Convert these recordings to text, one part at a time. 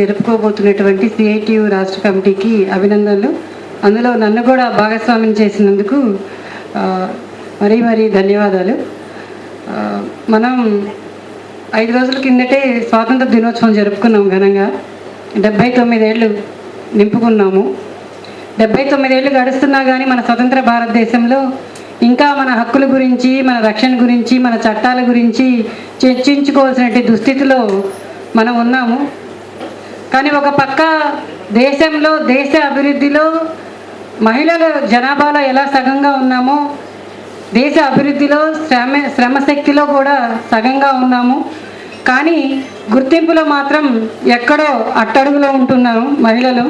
జరుపుకోబోతున్నటువంటి CITU రాష్ట్ర కమిటీకి అభినందనలు. అందులో నన్ను కూడా భాగస్వామ్యం చేసినందుకు మరీ మరీ ధన్యవాదాలు. మనం ఐదు రోజుల కిందటే స్వాతంత్ర దినోత్సవం జరుపుకున్నాం ఘనంగా. డెబ్బై తొమ్మిదేళ్ళు నింపుకున్నాము. డెబ్బై తొమ్మిదేళ్ళు గడుస్తున్నా కానీ మన స్వతంత్ర భారతదేశంలో ఇంకా మన హక్కుల గురించి మన రక్షణ గురించి మన చట్టాల గురించి చర్చించుకోవాల్సిన దుస్థితిలో మనం ఉన్నాము. కానీ ఒక పక్క దేశంలో దేశ అభివృద్ధిలో మహిళల జనాభాలో ఎలా సగంగా ఉన్నామో దేశ అభివృద్ధిలో శ్రమ శ్రమశక్తిలో కూడా సగంగా ఉన్నాము. కానీ గుర్తింపులో మాత్రం ఎక్కడో అట్టడుగులో ఉంటున్నాము మహిళలు.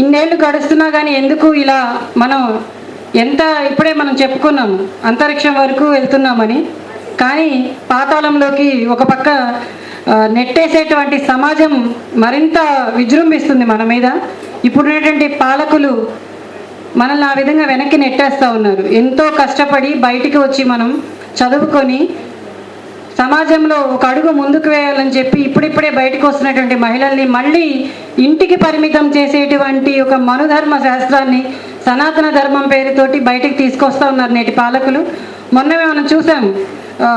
ఇన్నేళ్ళు గడుస్తున్నా కానీ ఎందుకు ఇలా మనం ఎంత ఇప్పుడే మనం చెప్పుకున్నాము అంతరిక్షం వరకు వెళ్తున్నామని. కానీ పాతాళంలోకి ఒక పక్క నెట్టేసేటువంటి సమాజం మరింత విజృంభిస్తుంది మన మీద. ఇప్పుడున్నటువంటి పాలకులు మనల్ని ఆ విధంగా వెనక్కి నెట్టేస్తూ ఉన్నారు. ఎంతో కష్టపడి బయటికి వచ్చి మనం చదువుకొని సమాజంలో ఒక అడుగు ముందుకు వేయాలని చెప్పి ఇప్పుడిప్పుడే బయటకు వస్తున్నటువంటి మహిళల్ని మళ్ళీ ఇంటికి పరిమితం చేసేటువంటి ఒక మనుధర్మ శాస్త్రాన్ని సనాతన ధర్మం పేరుతోటి బయటికి తీసుకొస్తా ఉన్నారు నేటి పాలకులు. మొన్న మనం చూసాము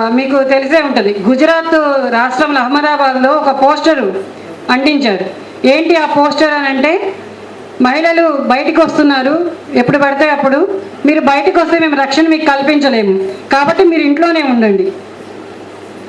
మీకు తెలిసే ఉంటుంది. గుజరాత్ రాష్ట్రంలో అహ్మదాబాద్లో ఒక పోస్టరు అంటించారు ఏంటి ఆ పోస్టర్ అని అంటే మహిళలు బయటికి వస్తున్నారు. ఎప్పుడు పడితే అప్పుడు? మీరు బయటకు వస్తే మేము రక్షణ మీకు కల్పించలేము. కాబట్టి మీరు ఇంట్లోనే ఉండండి.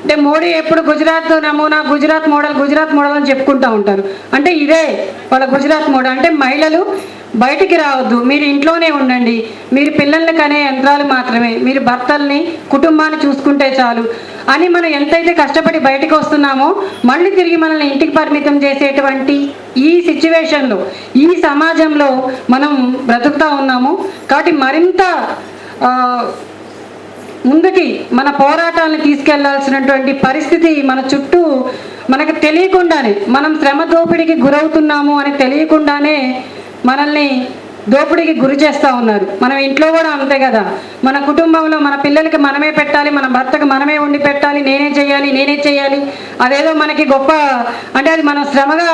అంటే మోడీ ఎప్పుడు గుజరాత్ నమూనా గుజరాత్ మోడల్ గుజరాత్ మోడల్ అని చెప్పుకుంటూ ఉంటారు. అంటే ఇదే వాళ్ళ గుజరాత్ మోడల్. అంటే మహిళలు బయటికి రావద్దు. మీరు ఇంట్లోనే ఉండండి. మీరు పిల్లల్ని కనే యంత్రాలు మాత్రమే. మీరు భర్తల్ని కుటుంబాన్ని చూసుకుంటే చాలు. అని మనం ఎంతైతే కష్టపడి బయటకు వస్తున్నామో మళ్ళీ తిరిగి మనల్ని ఇంటికి పరిమితం చేసేటువంటి ఈ సిచ్యువేషన్లో ఈ సమాజంలో మనం బ్రతుకుతూ ఉన్నాము. కాబట్టి మరింత ముందుకి మన పోరాటాలను తీసుకెళ్ళాల్సినటువంటి పరిస్థితి మన చుట్టూ మనకు తెలియకుండానే మనం శ్రమ దోపిడికి గురవుతున్నాము అని తెలియకుండానే మనల్ని దోపిడీకి గురి చేస్తూ ఉన్నారు. మనం ఇంట్లో కూడా అంతే కదా. మన కుటుంబంలో మన పిల్లలకి మనమే పెట్టాలి మన భర్తకు మనమే వండి పెట్టాలి నేనే చేయాలి నేనే చేయాలి. అదేదో మనకి గొప్ప అంటే అది మనం శ్రమగా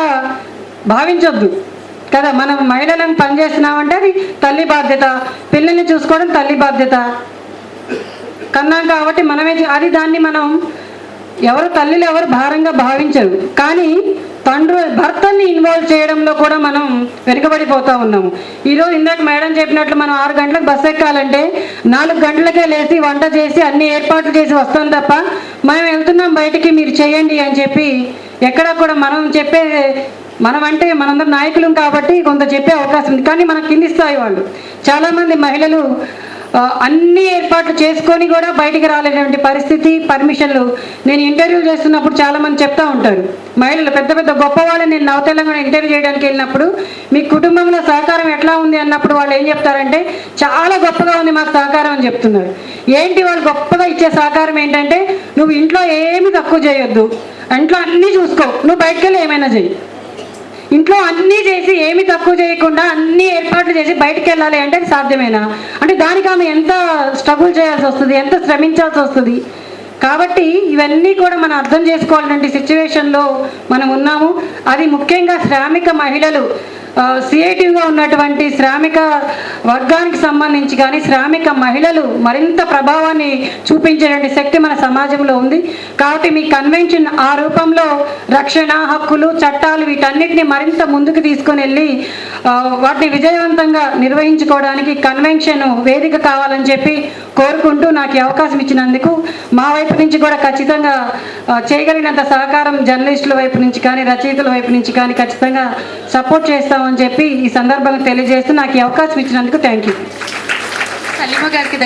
భావించొద్దు. కదా మనం మహిళలను పనిచేస్తున్నామంటే అది తల్లి బాధ్యత. పిల్లల్ని చూసుకోవడం తల్లి బాధ్యత. కన్నాం కాబట్టి మనమే అది దాన్ని మనం ఎవరు తల్లిలు ఎవరు భారంగా భావించరు. కానీ తండ్రు భర్తని ఇన్వాల్వ్ చేయడంలో కూడా మనం వెనుకబడిపోతూ ఉన్నాము. ఈరోజు ఇందాక మేడం చెప్పినట్లు మనం ఆరు గంటలకు బస్సు ఎక్కాలంటే నాలుగు గంటలకే లేచి వంట చేసి అన్ని ఏర్పాట్లు చేసి వస్తాం తప్ప మనం వెళ్తున్నాం బయటికి మీరు చేయండి అని చెప్పి ఎక్కడ కూడా మనం చెప్పే మనం అంటే మనందరం నాయకులం కాబట్టి కొంత చెప్పే అవకాశం ఉంది. కానీ మన కింది స్థాయి వాళ్ళు. చాలామంది మహిళలు అన్ని ఏర్పాట్లు చేసుకొని కూడా బయటికి రాలేటువంటి పరిస్థితి పర్మిషన్లు నేను ఇంటర్వ్యూ చేస్తున్నప్పుడు చాలామంది చెప్తా ఉంటారు. మహిళలు పెద్ద పెద్ద గొప్ప వాళ్ళు నేను నవ తెలంగాణ ఇంటర్వ్యూ చేయడానికి వెళ్ళినప్పుడు మీ కుటుంబంలో సహకారం ఎట్లా ఉంది అన్నప్పుడు వాళ్ళు ఏం చెప్తారంటే చాలా గొప్పగా ఉంది మాకు సహకారం అని చెప్తున్నారు. ఏంటి వాళ్ళు గొప్పగా ఇచ్చే సహకారం ఏంటంటే నువ్వు ఇంట్లో ఏమి తక్కువ చేయొద్దు. ఇంట్లో అన్నీ చూసుకో. నువ్వు బయటకెళ్ళి ఏమైనా చెయ్యి. ఇంట్లో అన్నీ చేసి ఏమి తక్కువ చేయకుండా అన్ని ఏర్పాట్లు చేసి బయటకు వెళ్ళాలి అంటే అది సాధ్యమేనా? అంటే దానికి ఆమె ఎంత స్ట్రగుల్ చేయాల్సి వస్తుంది ఎంత శ్రమించాల్సి వస్తుంది? కాబట్టి ఇవన్నీ కూడా మనం అర్థం చేసుకోవాలంటే సిచ్యువేషన్లో మనం ఉన్నాము. అది ముఖ్యంగా శ్రామిక మహిళలు సిఐటివ్గా ఉన్నటువంటి శ్రామిక వర్గానికి సంబంధించి కానీ శ్రామిక మహిళలు మరింత ప్రభావాన్ని చూపించేటువంటి శక్తి మన సమాజంలో ఉంది. కాబట్టి మీ కన్వెన్షన్ ఆ రూపంలో రక్షణ హక్కులు చట్టాలు వీటన్నిటిని మరింత ముందుకు తీసుకొని వెళ్ళి వాటిని విజయవంతంగా నిర్వహించుకోవడానికి కన్వెన్షన్ వేదిక కావాలని చెప్పి కోరుకుంటూ నాకు అవకాశం ఇచ్చినందుకు మా వైపు నుంచి కూడా ఖచ్చితంగా చేయగలిగినంత సహకారం జర్నలిస్టుల వైపు నుంచి కానీ రచయితల వైపు నుంచి కానీ ఖచ్చితంగా సపోర్ట్ చేస్తామని చెప్పి ఈ సందర్భంగా తెలియజేస్తూ నాకు అవకాశం ఇచ్చినందుకు థ్యాంక్ యూ